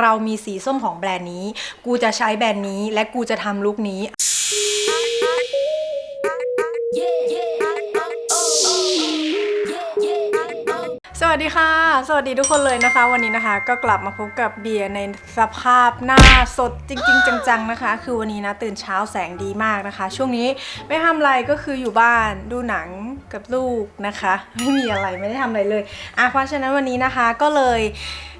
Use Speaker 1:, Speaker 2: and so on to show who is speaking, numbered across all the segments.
Speaker 1: เรามีสีส้มของแบรนด์นี้ กูจะใช้แบรนด์นี้ และกูจะทำลุคนี้ สวัสดีค่ะ สวัสดีทุกคนเลยนะคะ วันนี้นะคะ ก็กลับมาพบกับเบียร์ในสภาพหน้าสดจริง ๆ จัง ๆ นะคะ คือวันนี้นะตื่นเช้าแสงดีมากนะคะ ช่วงนี้ไม่ทำอะไรก็คืออยู่บ้านดูหนังกับลูกนะคะ ไม่มีอะไรไม่ได้ทำอะไรเลยอะเพราะฉะนั้นวันนี้นะคะก็เลย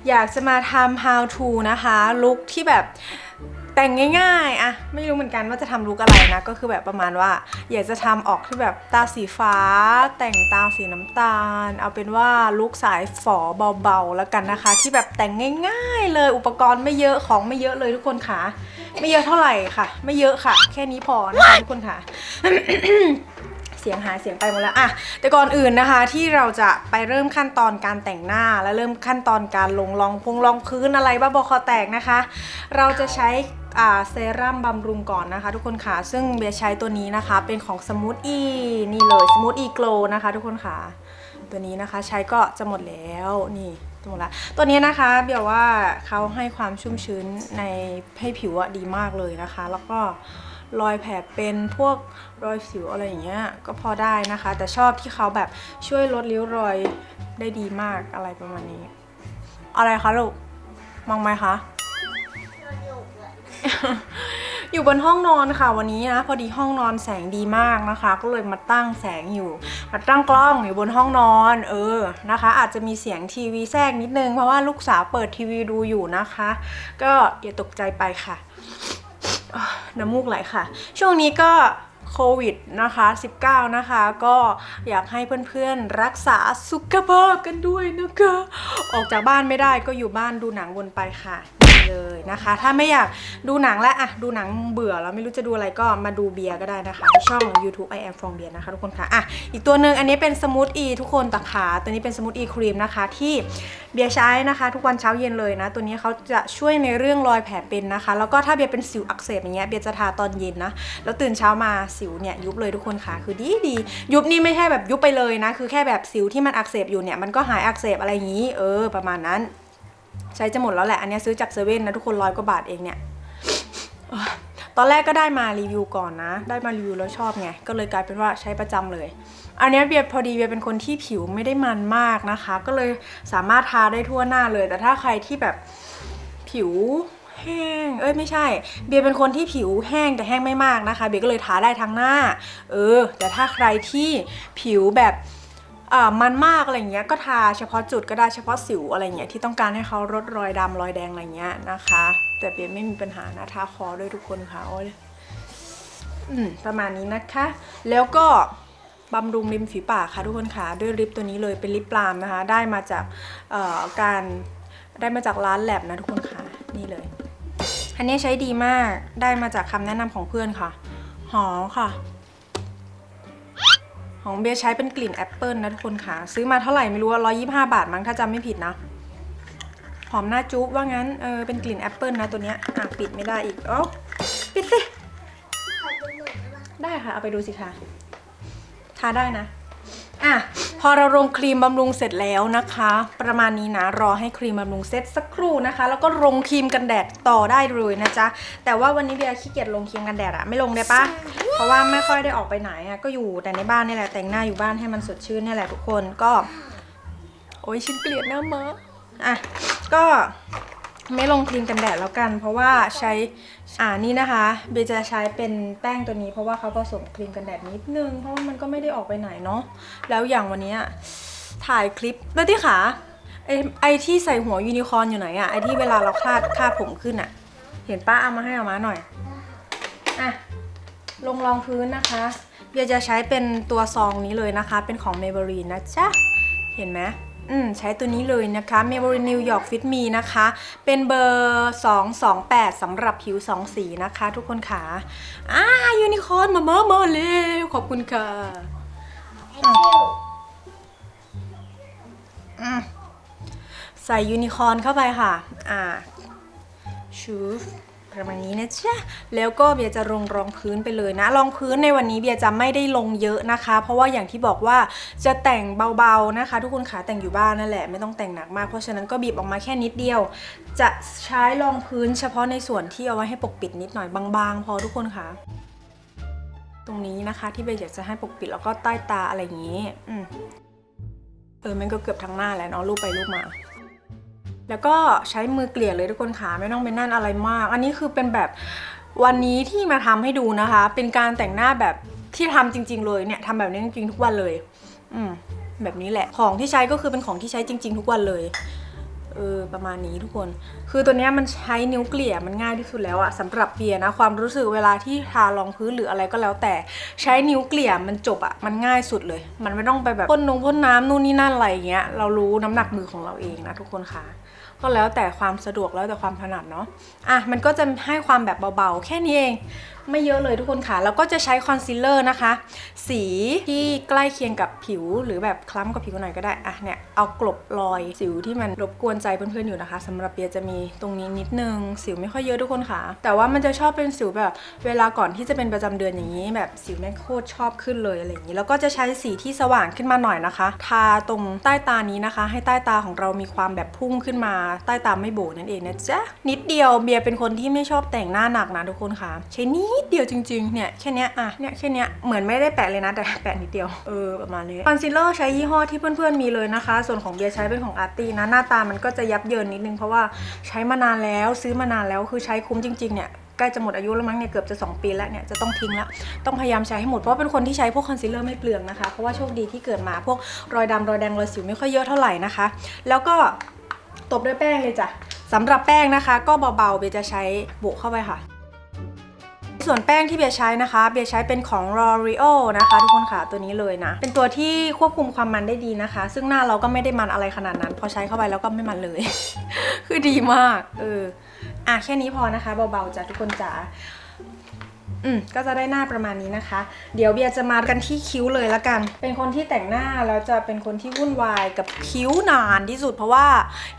Speaker 1: อยากจะมาทำ how to นะคะลุคที่แบบแต่งง่ายๆอะไม่รู้เหมือนกันว่าจะทำลุกอะไรนะ ก็คือแบบประมาณว่า อยากจะทำออกที่แบบตาสีฟ้า แต่งตาสีน้ำตาล เอาเป็นว่าลุกสายฝอเบาๆแล้วกันนะคะ ที่แบบแต่งง่ายๆเลยอุปกรณ์ไม่เยอะของไม่เยอะเลยทุกคนค่ะ ไม่เยอะเท่าไหร่ค่ะ ไม่เยอะค่ะ แค่นี้พอนะคะทุกคนค่ะ เสียงหายเสียงไปหมดแล้วอะแต่ก่อนอื่นนะคะที่เราจะไปเริ่มขั้นตอนการแต่งหน้าและเริ่มขั้นตอนการลงรองพงรองพื้นอะไรบ้าบอคอแตกนะคะ เราจะใช้เซรั่มบำรุงก่อนนะคะ ทุกคนค่ะ ซึ่งเบียร์ใช้ตัวนี้นะคะ เป็นของ Smooth E นี่เลย Smooth E Glow นะคะ ทุกคนค่ะ ตัวนี้นะคะใช้ก็จะหมดแล้วนี่จะหมดละตัวนี้นะคะเบียร์ว่าเขาให้ความชุ่มชื้นในให้ผิวดีมากเลยนะคะ แล้วก็ รอยแผลเป็นพวกรอยสิวอะไรอย่างเงี้ยก็พอได้นะคะ แต่ชอบที่เขาแบบช่วยลดริ้วรอยได้ดีมากอะไรประมาณนี้ อะไรคะลูกมองไหมคะอยู่บนห้องนอนค่ะวันนี้นะพอดีห้องนอนแสงดีมากนะคะ ก็เลยมาตั้งแสงอยู่ มาตั้งกล้องอยู่บนห้องนอน เออนะคะ อาจจะมีเสียงทีวีแทรกนิดนึงเพราะว่าลูกสาวเปิดทีวีดูอยู่นะคะ ก็อย่าตกใจไปค่ะอะ น้ำมูกไหลค่ะ ช่วงนี้ก็ โควิดนะคะ 19 นะคะ ก็อยากให้เพื่อนๆรักษาสุขภาพกันด้วยนะคะ ออกจากบ้านไม่ได้ก็อยู่บ้านดูหนังวนไปค่ะเลยนะคะ ถ้าไม่อยากดูหนังแล้วอะดูหนังเบื่อแล้วไม่รู้จะดูอะไรก็มาดูเบียร์ก็ได้นะคะที่ช่อง YouTube I am from เบียร์นะคะทุกคนค่ะอะอีกตัวหนึ่งอันนี้เป็นสมูทอีทุกคนตะขาตัวนี้เป็นสมูทอีครีมนะคะ ที่เบียร์ใช้นะคะ ทุกวันเช้าเย็นเลยนะ ตัวนี้เขาจะช่วยในเรื่องรอยแผลเป็นนะคะ แล้วก็ถ้าเบียร์เป็นสิวอักเสบอย่างเงี้ยเบียร์จะทาตอนเย็นนะแล้วตื่นเช้ามาสิวเนี่ยยุบเลยทุกคนค่ะคือดีดียุบนี่ไม่ใช่แบบยุบไปเลยนะ คือแค่แบบสิวที่มันอักเสบอยู่เนี่ยมันก็หายอักเสบอะไรอย่างนี้ เออ ประมาณนั้น ใช้จะหมดแล้วแหละ อันนี้ซื้อจากเซเว่นนะทุกคนร้อยกว่าบาทเองเนี่ยตอนแรกก็ได้มารีวิวก่อนนะ ได้มารีวิวแล้วชอบไง ก็เลยกลายเป็นว่าใช้ประจำเลย อันนี้เบียร์พอดีเบียร์เป็นคนที่ผิวไม่ได้มันมากนะคะ ก็เลยสามารถทาได้ทั่วหน้าเลย แต่ถ้าใครที่แบบผิว แห้ง เอ้ยไม่ใช่ เบียร์เป็นคนที่ผิวแห้งแต่แห้งไม่มากนะคะ เบียร์ก็เลยทาได้ทั้งหน้า เออ แต่ถ้าใครที่ผิวแบบอ่ามันมากอะไรเงี้ยก็ทาเฉพาะจุดก็ได้เฉพาะสิวอะไรเงี้ยที่ต้องการให้เขาลดรอยดำรอยแดงอะไรเงี้ยนะคะ แต่เบียร์ไม่มีปัญหานะทาคอด้วยทุกคนค่ะโอ้ยอืมประมาณนี้นะคะ แล้วก็บำรุงริมฝีปากค่ะทุกคนค่ะด้วยลิปตัวนี้เลยเป็นลิปปลาล์มนะคะ ได้มาจากอ่อการได้มาจากร้านแลบนะทุกคนค่ะนี่เลย อันนี้ใช้ดีมาก ได้มาจากคำแนะนำของเพื่อนค่ะ หอมค่ะ ของเบียร์ใช้เป็นกลิ่นแอปเปิลนะทุกคนค่ะ ซื้อมาเท่าไหร่ไม่รู้ว่า125บาทมั้งถ้าจำไม่ผิดนะ หอมหน้าจุ๊บว่างั้น เออ เป็นกลิ่นแอปเปิลนะตัวเนี้ย อะ ปิดไม่ได้อีกเอ้าปิดสิ ได้ค่ะ เอาไปดูสิคะทาได้นะ อะ พอเราลงครีมบำรุงเสร็จแล้วนะคะ ประมาณนี้นะรอให้ครีมบำรุงเสร็จสักครู่นะคะ แล้วก็ลงครีมกันแดดต่อได้เลยนะจ๊ะแต่ว่าวันนี้เบียร์ขี้เกียจลงครีมกันแดดอะไม่ลงได้ปะเพราะว่าไม่ค่อยได้ออกไปไหนอะก็อยู่แต่ในบ้านนี่แหละแต่งหน้าอยู่บ้านให้มันสดชื่นนี่แหละทุกคนก็ โอ้ยฉันเกลียดหน้ามาอะก็ ไม่ลงครีมกันแดดแล้วกัน เพราะว่าใช้อ่านี่นะคะเบยจะใช้เป็นแป้งตัวนี้ เพราะว่าเขาผสมครีมกันแดดนิดนึงเพราะว่ามันก็ไม่ได้ออกไปไหนเนาะแล้วอย่างวันนี้ถ่ายคลิปแล้วที่ขาไอไอที่ใส่หัวยูนิคอร์นอยู่ไหนอะไอที่เวลาเราคาดคาดผมขึ้นอะเห็นป้าเอามาให้อามาหน่อยอะลงรองพื้นนะคะเบียจะใช้เป็นตัวซองนี้เลยนะคะ เป็นของ Maybelline นะจ๊ะ เห็นไหม อืมใช้ตัวนี้เลยนะคะ Maybelline New York Fit Me นะคะ เป็นเบอร์ 228สำหรับผิว 2 สีนะคะ ทุกคนค่ะอ่ายูนิคอร์นมาเมื่อมาเร็วขอบคุณค่ะใส่ยูนิคอร์นเข้าไปค่ะ อ่าชูฟ ประมาณนี้นะจ๊ะแล้วก็เบียจะลงรองพื้นไปเลยนะ รองพื้นในวันนี้เบียจะไม่ได้ลงเยอะนะคะ เพราะว่าอย่างที่บอกว่าจะแต่งเบาๆนะคะ ทุกคนขาแต่งอยู่บ้านนั่นแหละไม่ต้องแต่งหนักมากเพราะฉะนั้นก็บีบออกมาแค่นิดเดียว จะใช้รองพื้นเฉพาะในส่วนที่เอาไว้ให้ปกปิดนิดหน่อยบางๆ พอทุกคนค่ะ ตรงนี้นะคะที่เบียอยากจะให้ปกปิดแล้วก็ใต้ตาอะไรอย่างนี้อเออมันก็เกือบทั้งหน้าแล้วเนาะรูปไปรูปมา แล้วก็ใช้มือเกลี่ยเลยทุกคนค่ะไม่ต้องเป็นนั่นอะไรมาก อันนี้คือเป็นแบบวันนี้ที่มาทำให้ดูนะคะ เป็นการแต่งหน้าแบบที่ทำจริง ๆ เลยเนี่ยทำแบบนี้จริงๆทุกวันเลย อืมแบบนี้แหละของที่ใช้ก็คือเป็นของที่ใช้จริง ๆ ทุกวันเลยเออประมาณนี้ทุกคน คือตัวเนี้ยมันใช้นิ้วเกลี่ยมันง่ายที่สุดแล้วอะสำหรับเบียนะความรู้สึกเวลาที่ทารองพื้นหรืออะไรก็แล้วแต่ใช้นิ้วเกลี่ยมันจบอะมันง่ายสุดเลย มันไม่ต้องไปแบบพ่นนงพ่นน้ำนู่นนี่นั่นอะไรอย่างเงี้ยเรารู้น้ำหนักมือของเราเองนะทุกคนค่ะ ก็แล้วแต่ความสะดวกแล้วแต่ความถนัดเนาะอะมันก็จะให้ความแบบเบาๆ แค่นี้เอง ไม่เยอะเลยทุกคนค่ะ แล้วก็จะใช้คอนซีลเลอร์นะคะ สีที่ใกล้เคียงกับผิวหรือแบบคล้ำกับผิวหน่อยก็ได้ อะเนี่ย เอากลบรอยสิวที่มันรบกวนใจเพื่อนๆอยู่นะคะสำหรับเบียจะมีตรงนี้นิดนึง สิวไม่ค่อยเยอะทุกคนค่ะ แต่ว่ามันจะชอบเป็นสิวแบบเวลาก่อนที่จะเป็นประจำเดือนอย่างนี้ แบบสิวแม่โคตรชอบขึ้นเลยอะไรอย่างนี้ แล้วก็จะใช้สีที่สว่างขึ้นมาหน่อยนะคะ ทาตรงใต้ตานี้นะคะ ให้ใต้ตาของเรามีความแบบพุ่งขึ้นมาใต้ตาไม่โบนั่นเองนะจ๊ะนิดเดียวเบียเป็นคนที่ไม่ชอบแต่งหน้าหนักนะทุกคนค่ะใช้นิดเดียวจริงๆ เนี่ยแค่เนี้ยอะเนี่ยแค่เนี้ยเหมือนไม่ได้แปะเลยนะแต่แปะนิดเดียวเออประมาณนี้คอนซีลเลอร์ใช้ยี่ห้อที่เพื่อนๆมีเลยนะคะ ส่วนของเบียร์ใช้เป็นของอาร์ตี้นะหน้าตามันก็จะยับเยินนิดนึงเพราะว่าใช้มานานแล้วซื้อมานานแล้วคือใช้คุ้มจริงๆเนี่ยใกล้จะหมดอายุแล้วมั้งเนี่ยเกือบจะ 2 ปีแล้วเนี่ยจะต้องทิ้งแล้วต้องพยายามใช้ให้หมดเพราะว่าเป็นคนที่ใช้พวกคอนซีลเลอร์ไม่เปลืองนะคะเพราะว่าโชคดีที่เกิดมาพวกรอยดำรอยแดงรอยสิวไม่ค่อยเยอะเท่าไหร่นะคะ แล้วก็ตบด้วยแป้งเลยจ้ะสำหรับแป้งนะคะ ก็เบาๆเบยจะใช้โบกเข้าไปค่ะ ส่วนแป้งที่เบียร์ใช้นะคะ เบียร์ใช้เป็นของ L'Oreal นะคะ ทุกคนค่ะตัวนี้เลยนะ เป็นตัวที่ควบคุมความมันได้ดีนะคะ ซึ่งหน้าเราก็ไม่ได้มันอะไรขนาดนั้น พอใช้เข้าไปแล้วก็ไม่มันเลย คือดีมากเอออะแค่นี้พอนะคะ เบาๆจ้ะทุกคนจ๋า อืมก็จะได้หน้าประมาณนี้นะคะ เดี๋ยวเบียร์จะมากันที่คิ้วเลยละกัน เป็นคนที่แต่งหน้าแล้วจะเป็นคนที่วุ่นวายกับคิ้วนานที่สุด เพราะว่า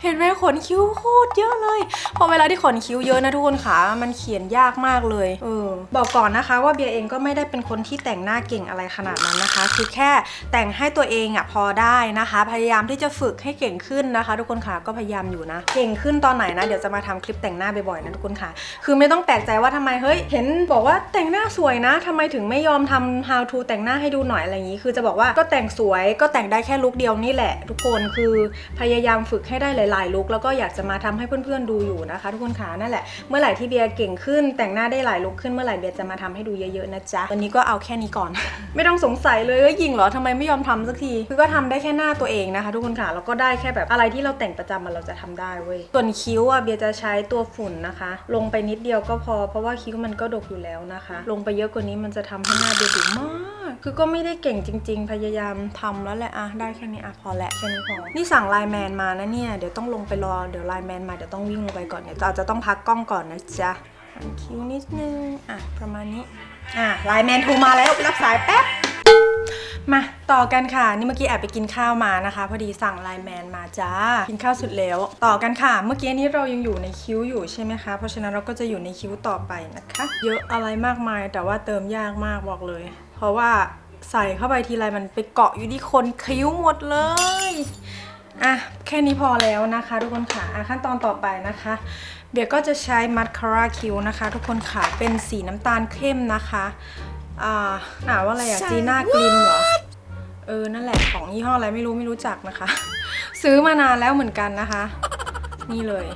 Speaker 1: เห็นไหมขนคิ้วโคตรเยอะเลยพอเวลาที่ขนคิ้วเยอะนะทุกคนค่ะมันเขียนยากมากเลยเออบอกก่อนนะคะว่าเบียร์เองก็ไม่ได้เป็นคนที่แต่งหน้าเก่งอะไรขนาดนั้นนะคะ คือแค่แต่งให้ตัวเองอะพอได้นะคะ พยายามที่จะฝึกให้เก่งขึ้นนะคะ ทุกคนค่ะก็พยายามอยู่นะ เก่งขึ้นตอนไหนนะเดี๋ยวจะมาทำคลิปแต่งหน้าบ่อยๆนะทุกคนค่ะ คือไม่ต้องแปลกใจว่าทำไมเฮ้ยเห็นบอกว่าแต่งหน้าสวยนะทำไมถึงไม่ยอมทำ how to แต่งหน้าให้ดูหน่อยอะไรอย่างนี้ คือจะบอกว่าก็แต่งสวยก็แต่งได้แค่ลุคเดียวนี่แหละ ทุกคนคือพยายามฝึกให้ได้หลายๆลุคแล้วก็อยากจะมาทำให้เพื่อนๆดูอยู่นะคะ ทุกคนค่ะนั่นแหละ เมื่อไหร่ที่เบียร์เก่งขึ้น แต่งหน้าได้หลายลุคขึ้นเมื่อไหร่เบียร์จะมาทำให้ดูเยอะๆนะจ๊ะวันนี้ก็เอาแค่นี้ก่อน ไม่ต้องสงสัยเลยว่ายิงเหรอทำไมไม่ยอมทำสักทีคือก็ทำได้แค่หน้าตัวเองนะคะ ทุกคนค่ะแล้วก็ได้แค่แบบอะไรที่เราแต่งประจำมันเราจะทำได้เว้ยส่วนคิ้วอะเบียร์จะใช้ตัวฝุ่นนะคะ ลงไปนิดเดียวก็พอเพราะว่าคิ้วมันก็ดกอยู่แล้วนะคะลงไปเยอะกว่านี้มันจะทำให้หน้าดูดุมาก คือก็ไม่ได้เก่งจริง ๆ พยายามทำแล้วแหละอะได้แค่นี้อะพอแหละแค่นี้พอ นี่สั่งไลน์แมนมานะเนี่ย เดี๋ยวต้องลงไปรอ เดี๋ยวไลน์แมนมาเดี๋ยวต้องวิ่งลงไปก่อน เดี๋ยวอาจจะต้องพักกล้องก่อนนะจ๊ะหันคิ้วนิดนึง อะประมาณนี้ อะไลน์แมนโทรมาแล้วรับสายแป๊บ มาต่อกันค่ะ นี่เมื่อกี้แอบไปกินข้าวมานะคะ พอดีสั่งไลน์แมนมาจ้า กินข้าวสุดแล้ว ต่อกันค่ะ เมื่อกี้นี้เรายังอยู่ในคิ้วอยู่ใช่ไหมคะ เพราะฉะนั้นเราก็จะอยู่ในคิ้วต่อไปนะคะ เยอะอะไรมากมาย แต่ว่าเติมยากมากบอกเลย เพราะว่าใส่เข้าไปทีไรมันไปเกาะอยู่ที่คนคิ้วหมดเลยอะแค่นี้พอแล้วนะคะทุกคนค่ะขั้นตอนต่อไปนะคะ เบียก็จะใช้มัสคาร่าคิ้วนะคะ ทุกคนค่ะเป็นสีน้ำตาลเข้มนะคะ อ่าอ่านว่าอะไรอะจีน่ากลิมเหรอ เออ นั่นแหละของยี่ห้ออะไรไม่รู้ไม่รู้จักนะคะ ซื้อมานานแล้วเหมือนกันนะคะ นี่เลย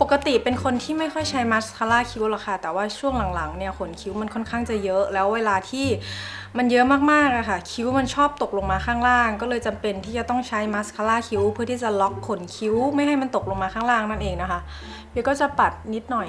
Speaker 1: ปกติเป็นคนที่ไม่ค่อยใช้มาสคาร่าคิ้วหรอกค่ะ แต่ว่าช่วงหลังๆเนี่ยขนคิ้วมันค่อนข้างจะเยอะ แล้วเวลาที่มันเยอะมากๆอะค่ะ คิ้วมันชอบตกลงมาข้างล่าง ก็เลยจำเป็นที่จะต้องใช้มาสคาร่าคิ้วเพื่อที่จะล็อกขนคิ้วไม่ให้มันตกลงมาข้างล่างนั่นเองนะคะเดี๋ยวก็จะปัดนิดหน่อย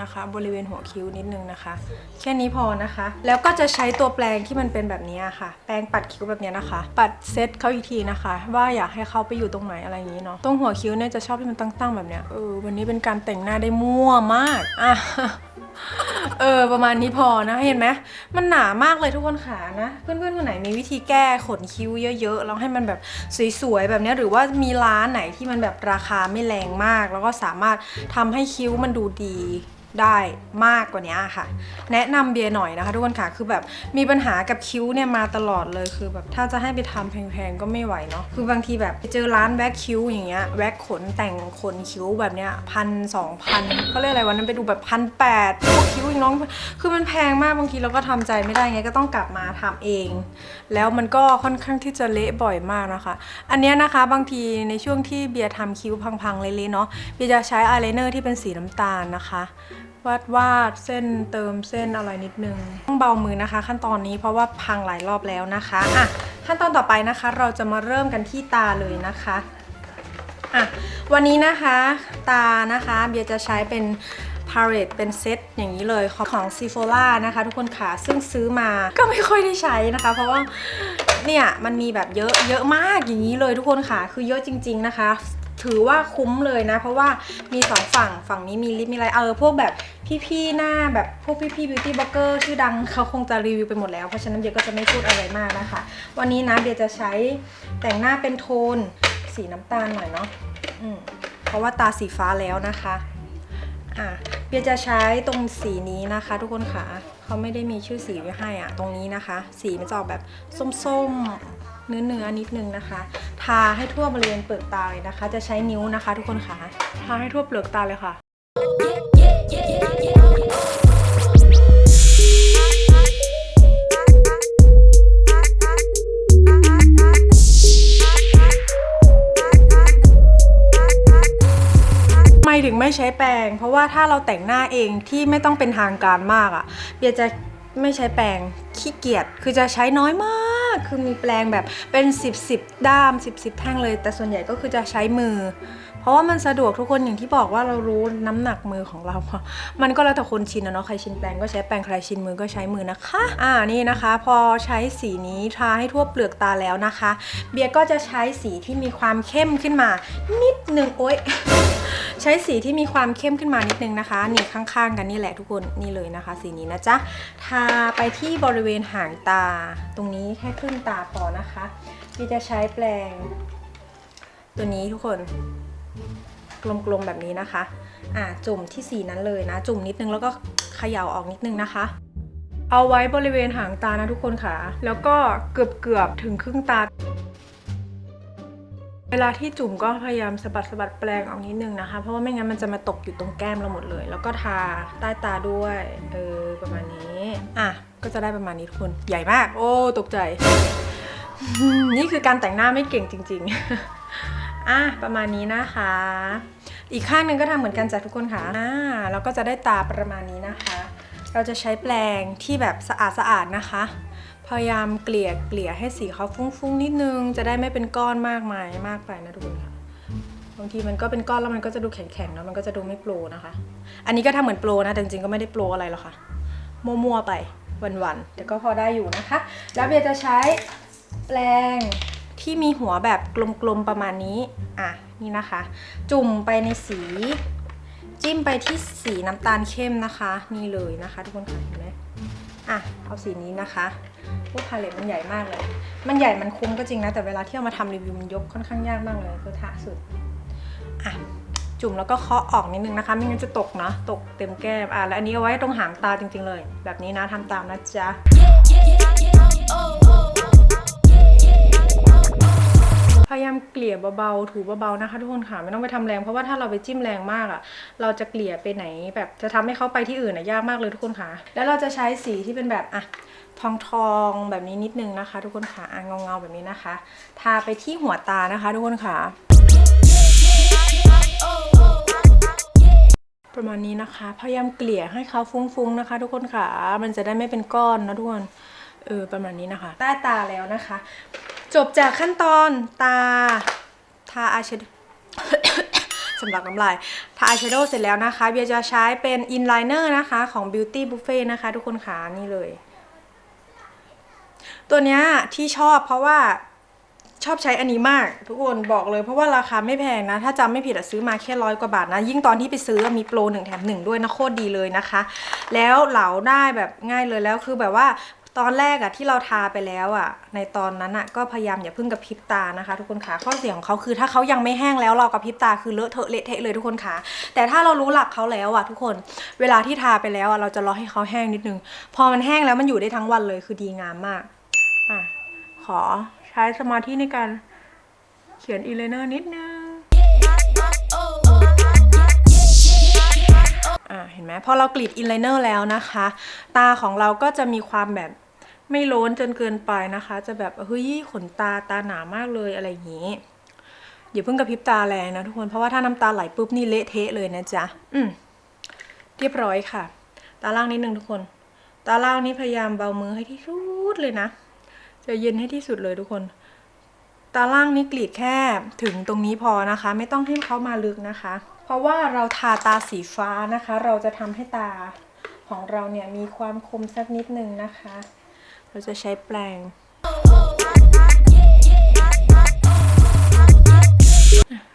Speaker 1: นะคะ บริเวณหัวคิ้วนิดนึงนะคะ แค่นี้พอนะคะ แล้วก็จะใช้ตัวแปรงที่มันเป็นแบบนี้ค่ะ แปรงปัดคิ้วแบบนี้นะคะ ปัดเซตเขาอีกทีนะคะ ว่าอยากให้เขาไปอยู่ตรงไหนอะไรอย่างนี้เนาะตรงหัวคิ้วเนี่ยจะชอบที่มันตั้งๆแบบเนี้ยเออวันนี้เป็นการแต่งหน้าได้มั่วมากอะเออประมาณนี้พอนะเห็นไหมมันหนามากเลยทุกคนขานะ เพื่อนๆคนไหนมีวิธีแก้ขนคิ้วเยอะๆแล้วให้มันแบบสวยๆแบบนี้หรือว่ามีร้านไหนที่มันแบบราคาไม่แรงมาก แล้วก็สามารถทำให้คิ้วมันดูดี ได้มากกว่านี้ค่ะ แนะนำเบียร์หน่อยนะคะทุกคนค่ะคือแบบมีปัญหากับคิ้วเนี่ยมาตลอดเลยคือแบบถ้าจะให้ไปทำแพงๆก็ไม่ไหวเนาะคือบางทีแบบไปเจอร้านแว็กคิ้วอย่างเงี้ยแว็กขนแต่งขนคิ้วแบบเนี้ยพันสองพันเขาเรียกอะไรวันนั้นไปดูแบบพันแปดคิ้วอีกน้องคือมันแพงมากบางทีเราก็ทำใจไม่ได้ไงก็ต้องกลับมาทำเอง แล้วมันก็ค่อนข้างที่จะเละบ่อยมากนะคะ อันนี้นะคะบางทีในช่วงที่เบียร์ทำคิ้วพังๆเละๆเนาะเบียร์จะใช้อายไลเนอร์ที่เป็นสีน้ำตาลนะคะ วาดวาดเส้นเติมเส้นอะไรนิดนึงต้องเบามือนะคะ ขั้นตอนนี้เพราะว่าพังหลายรอบแล้วนะคะอะขั้นตอนต่อไปนะคะ เราจะมาเริ่มกันที่ตาเลยนะคะอะวันนี้นะคะตานะคะเบียจะใช้เป็นพา l ร t เป็นเซตอย่างนี้เลยของของซีโฟล่านะคะทุกคนค่ะซึ่งซื้อมาก็ไม่ค่อยได้ใช้นะคะ เพราะว่าเนี่ยมันมีแบบเยอะเยอะมากอย่างนี้เลยทุกคนค่ะ คือเยอะจริง ๆนะคะ ถือว่าคุ้มเลยนะ เพราะว่ามีสองฝั่งฝั่งนี้มีลิปมีอะไรเออพวกแบบพี่ๆหน้าแบบพวกพี่ๆบิวตี้บล็อกเกอร์ชื่อดังเขาคงจะรีวิวไปหมดแล้ว เพราะฉะนั้นเบียก็จะไม่พูดอะไรมากนะคะ วันนี้นะเบียจะใช้แต่งหน้าเป็นโทนสีน้ำตาลหน่อยเนาะอืมเพราะว่าตาสีฟ้าแล้วนะคะอะเบียจะใช้ตรงสีนี้นะคะ ทุกคนค่ะเขาไม่ได้มีชื่อสีไว้ให้อะตรงนี้นะคะ สีมันจะออกแบบส้มๆ เนื้อเนื้อๆนิดนึงนะคะ ทาให้ทั่วบริเวณเปลือกตาเลยนะคะ จะใช้นิ้วนะคะ ทุกคนค่ะทาให้ทั่วเปลือกตาเลยค่ะทำไมถึงไม่ใช้แปรงเพราะว่าถ้าเราแต่งหน้าเองที่ไม่ต้องเป็นทางการมากอะ่ะเบียจะไม่ใช้แปรง ขี้เกียจคือจะใช้น้อยมาก คือมีแปลงแบบเป็น 10บสด้าม 10บสแท่งเลย แต่ส่วนใหญ่ก็คือจะใช้มือ เพราะว่ามันสะดวกทุกคนอย่างที่บอกว่าเรารู้น้ำหนักมือของเรา มันก็แล้วแต่คนชินนะเนาะใครชินแปรงก็ใช้แปรงใครชินมือก็ใช้มือนะคะ อ่านี่นะคะ พอใช้สีนี้ทาให้ทั่วเปลือกตาแล้วนะคะ เบียร์ก็จะใช้สีที่มีความเข้มขึ้นมา นิดนึงโอ๊ยใช้สีที่มีความเข้มขึ้นมานิดนึงนะคะ นี่ข้างๆ กันนี่แหละทุกคนนี่เลยนะคะ สีนี้นะจ๊ะทาไปที่บริเวณหางตา ตรงนี้แค่ครึ่งตาพอนะคะเบียร์จะใช้แปรงตัวนี้ทุกคน กลมๆแบบนี้นะคะ อ่าจุ่มที่สีนั้นเลยนะ จุ่มนิดนึงแล้วก็เขย่าออกนิดนึงนะคะ เอาไว้บริเวณหางตานะทุกคนค่ะ แล้วก็เกือบๆถึงครึ่งตา เวลาที่จุ่มก็พยายามสะบัดสะบัดแปรงออกนิดนึงนะคะ เพราะว่าไม่งั้นมันจะมาตกอยู่ตรงแก้มเราหมดเลย แล้วก็ทาใต้ตาด้วย เออประมาณนี้ อะก็จะได้ประมาณนี้ทุกคน ใหญ่มาก โอ้ตกใจ นี่คือการแต่งหน้าไม่เก่งจริง ๆ อะประมาณนี้นะคะ อีกข้างหนึ่งก็ทำเหมือนกันจ้ะทุกคนค่ะอ่าเราก็จะได้ตาประมาณนี้นะคะ เราจะใช้แปรงที่แบบสะอาดสะอาดๆนะคะ พยายามเกลี่ยเกลี่ยให้สีเขาฟุ้งๆนิดนึง จะได้ไม่เป็นก้อนมากมายมากไปนะทุกคนค่ะบางทีมันก็เป็นก้อนแล้วมันก็จะดูแข็งๆเนาะมันก็จะดูไม่โปรนะคะ อันนี้ก็ทำเหมือนโปรนะแต่จริงๆก็ไม่ได้โปรอะไรหรอกค่ะมั่วๆไปวันๆแต่ก็พอได้อยู่นะคะ แล้วเบียจะใช้แปรง ที่มีหัวแบบกลมๆประมาณนี้ อะ นี่นะคะ จุ่มไปในสี จิ้มไปที่สีน้ำตาลเข้มนะคะ นี่เลยนะคะ ทุกคนค่ะเห็นไหมอะ เอาสีนี้นะคะพวกพาเลตมันใหญ่มากเลย มันใหญ่มันคุ้มก็จริงนะ แต่เวลาที่เอามาทำรีวิวมันยกค่อนข้างยากมากเลยคือทะสุด อะ จุ่มแล้วก็เคาะออกนิดนึงนะคะ ไม่งั้นจะตกนะตกเต็มแก้ม อะ แล้วอันนี้เอาไว้ตรงหางตาจริง ๆ เลย แบบนี้นะทำตามนะจ๊ะ พยายามเกลี่ยเบาๆถูเบาๆนะคะทุกคนค่ะไม่ต้องไปทำแรงเพราะว่าถ้าเราไปจิ้มแรงมากอะ่ะ เราจะเกลี่ยไปไหน แบบจะทำให้เขาไปที่อื่นอะยากมากเลยทุกคนค่ะ แล้วเราจะใช้สีที่เป็นแบบอะทองทองๆแบบนี้นิดนึงนะคะ ทุกคนค่ะอะเงาเงาๆแบบนี้นะคะ ทาไปที่หัวตานะคะ ทุกคนค่ะประมาณนี้นะคะ พยายามเกลี่ยให้เขาฟุ้งๆนะคะ ทุกคนค่ะ มันจะได้ไม่เป็นก้อนนะทุกคน เออประมาณนี้นะคะ ใต้ตาแล้วนะคะ จบจากขั้นตอนตาทาอายแชโดว์สำลักน้ำลายทาอายแชโดว์เสร็จแล้วนะคะ เบียร์จะใช้เป็นอินไลเนอร์นะคะของ Beauty Buffet นะคะ ทุกคนค่ะนี่เลย ตัวเนี้ยที่ชอบเพราะว่าชอบใช้อันนี้มาก ทุกคนบอกเลยเพราะว่าราคาไม่แพงนะ ถ้าจำไม่ผิดอะซื้อมาแค่ร้อยกว่าบาทนะ ยิ่งตอนที่ไปซื้อมีโปรหนึ่งแถมหนึ่งด้วยนะโคตรดีเลยนะคะ แล้วเหลาได้แบบง่ายเลยแล้วคือแบบว่า ตอนแรกอะที่เราทาไปแล้วอะในตอนนั้นอะก็พยายามอย่าพิ่งกระพริบตานะคะ ทุกคนขาข้อเสียของเขาคือ ถ้าเขายังไม่แห้งแล้วเรากระพริบตาคือเลอะเทอะเละเทะเลยทุกคนขาแต่ถ้าเรารู้หลักเขาแล้วอะทุกคนเวลาที่ทาไปแล้วอะเราจะรอให้เขาแห้งนิดนึง พอมันแห้งแล้วมันอยู่ได้ทั้งวันเลยคือดีงามมากอะขอใช้สมาธิในการเขียนอีเลเนอร์นิดนึงอ่าเห็นไหมพอเรากรีดอินไลเนอร์แล้วนะคะ ตาของเราก็จะมีความแบบ ไม่โล้นจนเกินไปนะคะ จะแบบเฮ้ยขนตาตาหนามากเลยอะไรอย่างนี้อย่าเพิ่งกระพริบตาแรงนะทุกคนเพราะว่าถ้าน้ำตาไหลปุ๊บนี่เละเทะเลยนะจ๊ะอืมเรียบร้อยค่ะ ตาล่างนิดนึงทุกคน ตาล่างนี่พยายามเบามือให้ที่สุดเลยนะจะเย็นให้ที่สุดเลยทุกคน ตาล่างนี่กรีดแค่ถึงตรงนี้พอนะคะ ไม่ต้องให้เขามาลึกนะคะ เพราะว่าเราทาตาสีฟ้านะคะ เราจะทำให้ตาของเราเนี่ยมีความคมสักนิดนึงนะคะ เราจะใช้แปรง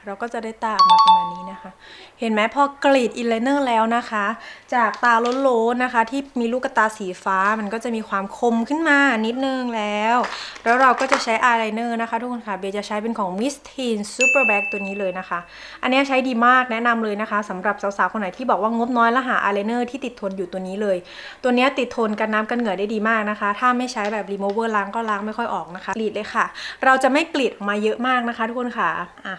Speaker 1: เราก็จะได้ตาออกมาประมาณนี้นะคะ เห็นไหมพอกรีดอินไลเนอร์แล้วนะคะ จากตาโล้นๆนะคะ ที่มีลูกตาสีฟ้ามันก็จะมีความคมขึ้นมานิดนึงแล้ว แล้วเราก็จะใช้อายไลเนอร์นะคะทุกคนค่ะเบียจะใช้เป็นของ Miss Teen Super Bag ตัวนี้เลยนะคะ อันนี้ใช้ดีมากแนะนำเลยนะคะสำหรับสาวๆคนไหนที่บอกว่างบน้อยแล้วหาอายไลเนอร์ที่ติดทนอยู่ตัวนี้เลย ตัวนี้ติดทนกันน้ำกันเหงื่อได้ดีมากนะคะ ถ้าไม่ใช้แบบ remover ล้างก็ล้างไม่ค่อยออกนะคะกรีดเลยค่ะ เราจะไม่กรีดออกมาเยอะมากนะคะ ทุกคนค่ะอะ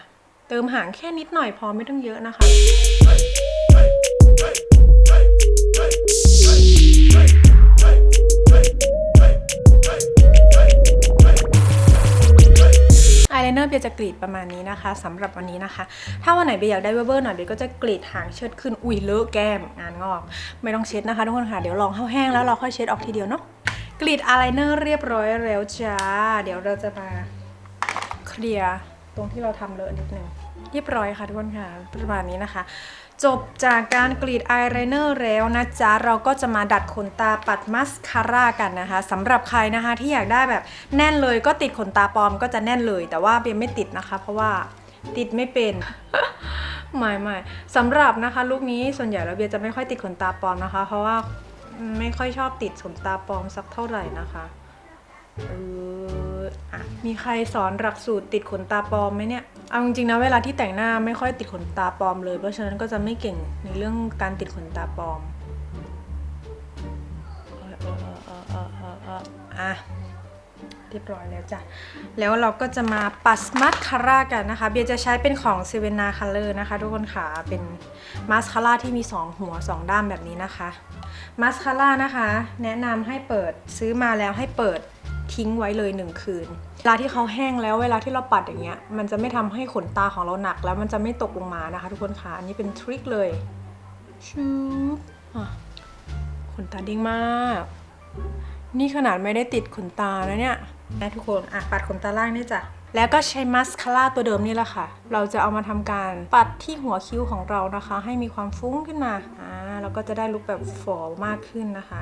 Speaker 1: เติมหางแค่นิดหน่อยพอไม่ต้องเยอะนะคะอายไลเนอร์เบียจะกรีดประมาณนี้นะคะสำหรับวันนี้นะคะ ถ้าวันไหนเบียอยากได้เวอร์หน่อยเบียก็จะกรีดหางเชิดขึ้นอุ้ยเลอะแก้มงานงอก ไม่ต้องเช็ดนะคะทุกคนค่ะเดี๋ยวลองให้แห้งแล้วเราค่อยเช็ดออกทีเดียวเนาะกรีดอายไลเนอร์เรียบร้อยแล้วจ้า เดี๋ยวเราจะมาเคลียร์ตรงที่เราทำเลอะนิดนึง เรียบร้อยค่ะทุกคนค่ะ ประมาณนี้นะคะ จบจากการกรีดอายไลเนอร์แล้วนะจ๊ะ เราก็จะมาดัดขนตาปัดมัสคาร่ากันนะคะสำหรับใครนะคะที่อยากได้แบบแน่นเลยก็ติดขนตาปลอมก็จะแน่นเลย แต่ว่าเบียร์ไม่ติดนะคะ เพราะว่าติดไม่เป็นไม่ไม่สำหรับนะคะลูกนี้ส่วนใหญ่แล้วเบียร์จะไม่ค่อยติดขนตาปลอมนะคะ เพราะว่าไม่ค่อยชอบติดขนตาปลอมสักเท่าไหร่นะคะ เอออะมีใครสอนหลักสูตรติดขนตาปลอมไหมเนี่ย เอาจริงๆนะเวลาที่แต่งหน้าไม่ค่อยติดขนตาปลอมเลย เพราะฉะนั้นก็จะไม่เก่งในเรื่องการติดขนตาปลอมเออเออเออเออเออเอออะเรียบร้อยแล้วจ้ะ แล้วเราก็จะมาปัดมาสคาร่ากันนะคะ เบียร์จะใช้เป็นของเซเวนาคัลเลอร์นะคะ ทุกคนค่ะ เป็นมาสคาร่าที่มี 2 หัว 2 ด้ามแบบนี้นะคะ มาสคาร่านะคะ แนะนำให้เปิดซื้อมาแล้วให้เปิด ทิ้งไว้เลย1คืน เวลาที่เขาแห้งแล้วเวลาที่เราปัดอย่างเงี้ย มันจะไม่ทำให้ขนตาของเราหนักแล้วมันจะไม่ตกลงมานะคะ ทุกคนค่ะ อันนี้เป็นทริคเลยชูบอะขนตาเด้งมาก นี่ขนาดไม่ได้ติดขนตานะเนี่ยนะทุกคน อะ ปัดขนตาล่างนี่จ้ะแล้วก็ใช้มัสคาร่าตัวเดิมนี่แหละค่ะ เราจะเอามาทำการปัดที่หัวคิ้วของเรานะคะ ให้มีความฟุ้งขึ้นมา อ่า เราก็จะได้ลุคแบบฝอมากขึ้นนะคะ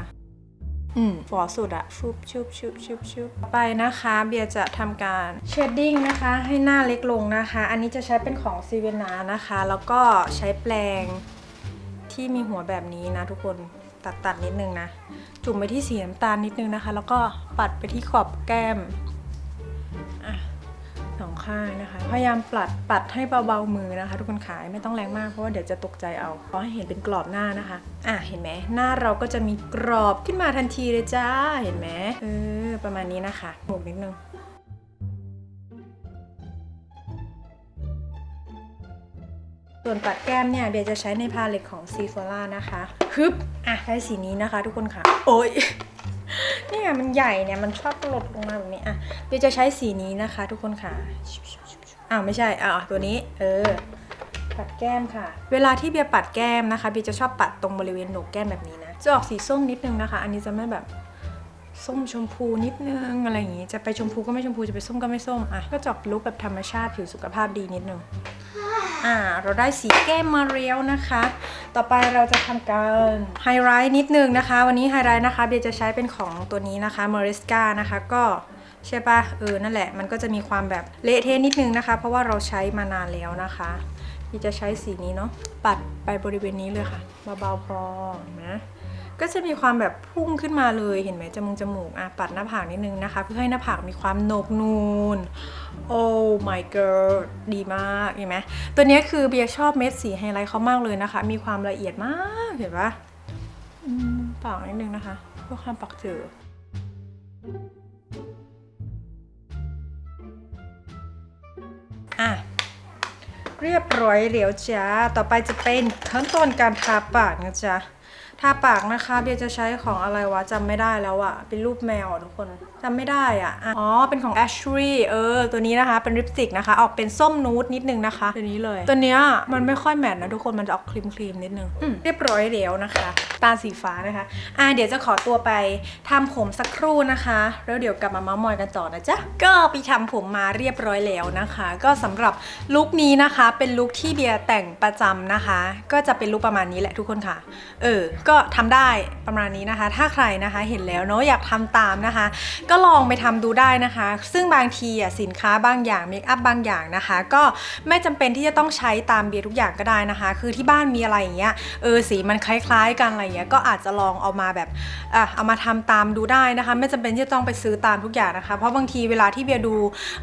Speaker 1: อืมฝอสุดอะชุบชุบชุบชุบชุบไปนะคะ เบียร์จะทำการเชดดิ้งนะคะ ให้หน้าเล็กลงนะคะ อันนี้จะใช้เป็นของซีเวนานะคะ แล้วก็ใช้แปรงที่มีหัวแบบนี้นะทุกคนตัดตัดนิดนึงนะ จุ่มไปที่สีน้ำตาลนิดนึงนะคะ แล้วก็ปัดไปที่ขอบแก้มอะ สองข้างนะคะ พยายามปัดปัดให้เบาๆมือนะคะ ทุกคนขายไม่ต้องแรงมากเพราะว่าเดี๋ยวจะตกใจเอาขอให้เห็นเป็นกรอบหน้านะคะอะเห็นไหมหน้าเราก็จะมีกรอบขึ้นมาทันทีเลยจ้าเห็นไหมเออประมาณนี้นะคะหมกนิดนึงส่วนปัดแก้มเนี่ยเบียจะใช้ในพาเลตของ c ีฟอร่านะคะฮึบอะได้สีนี้นะคะ ทุกคนค่ะ โอ้ย เนี่ยมันใหญ่เนี่ยมันชอบหลดลงมาแบบนี้อะเบียวจะใช้สีนี้นะคะ ทุกคนค่ะอ้าวไม่ใช่อ้าวตัวนี้ เออ ปัดแก้มค่ะ เวลาที่เบียร์ปัดแก้มนะคะเบียร์จะชอบปัดตรงบริเวณโหนกแก้มแบบนี้นะจะออกสีส้มนิดนึงนะคะ อันนี้จะไม่แบบ ส้มชมพูนิดนึงอะไรอย่างงี้ จะไปชมพูก็ไม่ชมพูจะไปส้มก็ไม่ส้มอะก็จอกลุคแบบธรรมชาติผิวสุขภาพดีนิดนึงอ่าเราได้สีแก้มมาเรียวนะคะ ต่อไปเราจะทำการไฮไลท์นิดนึงนะคะ วันนี้ไฮไลท์นะคะเบียร์จะใช้เป็นของตัวนี้นะคะ m a r i s c a นะคะก็ใช่ปะเออนั่นแหละมันก็จะมีความแบบเละเทะนิดนึงนะคะ เพราะว่าเราใช้มานานแล้วนะคะที่จะใช้สีนี้เนาะปัดไปบริเวณนี้เลยค่ะเบาๆพอนะ ก็จะมีความแบบพุ่งขึ้นมาเลยเห็นไหมจมูกจมูกอะปัดหน้าผากนิดนึงนะคะ เพื่อให้หน้าผากมีความโหนกนูน โอ้ my girl ดีมากเห็นไหมตัวนี้คือเบียร์ชอบเม็ดสีไฮไลท์เขามากเลยนะคะ มีความละเอียดมากเห็นปะปากนิดนึงนะคะเพื่อความปักเจออะเรียบร้อยแล้วจ้า ต่อไปจะเป็นขั้นตอนการทาปากนะจ๊ะ ทาปากนะคะ เบียจะใช้ของอะไรวะจำไม่ได้แล้วอะเป็นรูปแมวอะทุกคนจำไม่ได้อะอะ อ๋อ เป็นของ Ashley เออ ตัวนี้นะคะ เป็นลิปสติกนะคะ ออกเป็นส้มนูดนิดนึงนะคะ ตัวนี้เลย ตัวเนี้ยมันไม่ค่อยแมทนะทุกคน มันจะออกครีมครีมๆนิดนึงอืมเรียบร้อยแล้วนะคะ ตาสีฟ้านะคะ อะเดี๋ยวจะขอตัวไปทำผมสักครู่นะคะ แล้วเดี๋ยวกลับมาเมาส์มอยกันต่อนะจ๊ะ ก็ไปทำผมมาเรียบร้อยแล้วนะคะ ก็สำหรับลุคนี้นะคะ เป็นลุคที่เบียร์แต่งประจำนะคะ ก็จะเป็นลุคประมาณนี้แหละทุกคนค่ะ เออ ก็ทำได้ประมาณนี้นะคะ ถ้าใครนะคะเห็นแล้วเนาะอยากทำตามนะคะ ก็ลองไปทำดูได้นะคะ ซึ่งบางทีอะสินค้าบางอย่างเมคอัพบางอย่างนะคะ ก็ไม่จำเป็นที่จะต้องใช้ตามเบียร์ทุกอย่างก็ได้นะคะ คือที่บ้านมีอะไรอย่างเงี้ยเออสีมันคล้ายๆ กันอะไรเงี้ยก็อาจจะลองเอามาแบบอะเอามาทำตามดูได้นะคะ ไม่จำเป็นที่จะต้องไปซื้อตามทุกอย่างนะคะ เพราะบางทีเวลาที่เบียร์ดู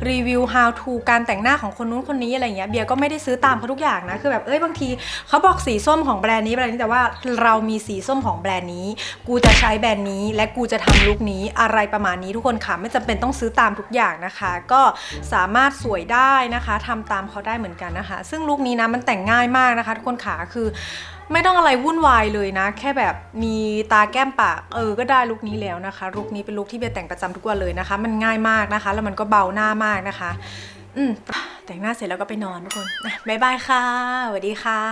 Speaker 1: รีวิว how to การแต่งหน้าของคนนู้นคนนี้อะไรเงี้ยเบียร์ก็ไม่ได้ซื้อตามเขาทุกอย่างนะคือแบบเอ้ยบางทีเขาบอกสีส้มของแบรนด์นี้แบรนด์นี้แต่ว่าเรามีสีส้มของแบรนด์นี้ กูจะใช้แบรนด์นี้ และกูจะทำลุคนี้อะไรประมาณนี้ทุกคนค่ะไม่จำเป็นต้องซื้อตามทุกอย่างนะคะ ก็สามารถสวยได้นะคะทำตามเขาได้เหมือนกันนะคะ ซึ่งลุคนี้นะมันแต่งง่ายมากนะคะ ทุกคนค่ะคือไม่ต้องอะไรวุ่นวายเลยนะ แค่แบบมีตาแก้มปากเออก็ได้ลุคนี้แล้วนะคะลุคนี้เป็นลุคที่เบียร์แต่งประจำทุกวันเลยนะคะ มันง่ายมากนะคะ แล้วมันก็เบาหน้ามากนะคะ อืมแต่งหน้าเสร็จแล้วก็ไปนอนทุกคน บ๊ายบายค่ะสวัสดีค่ะ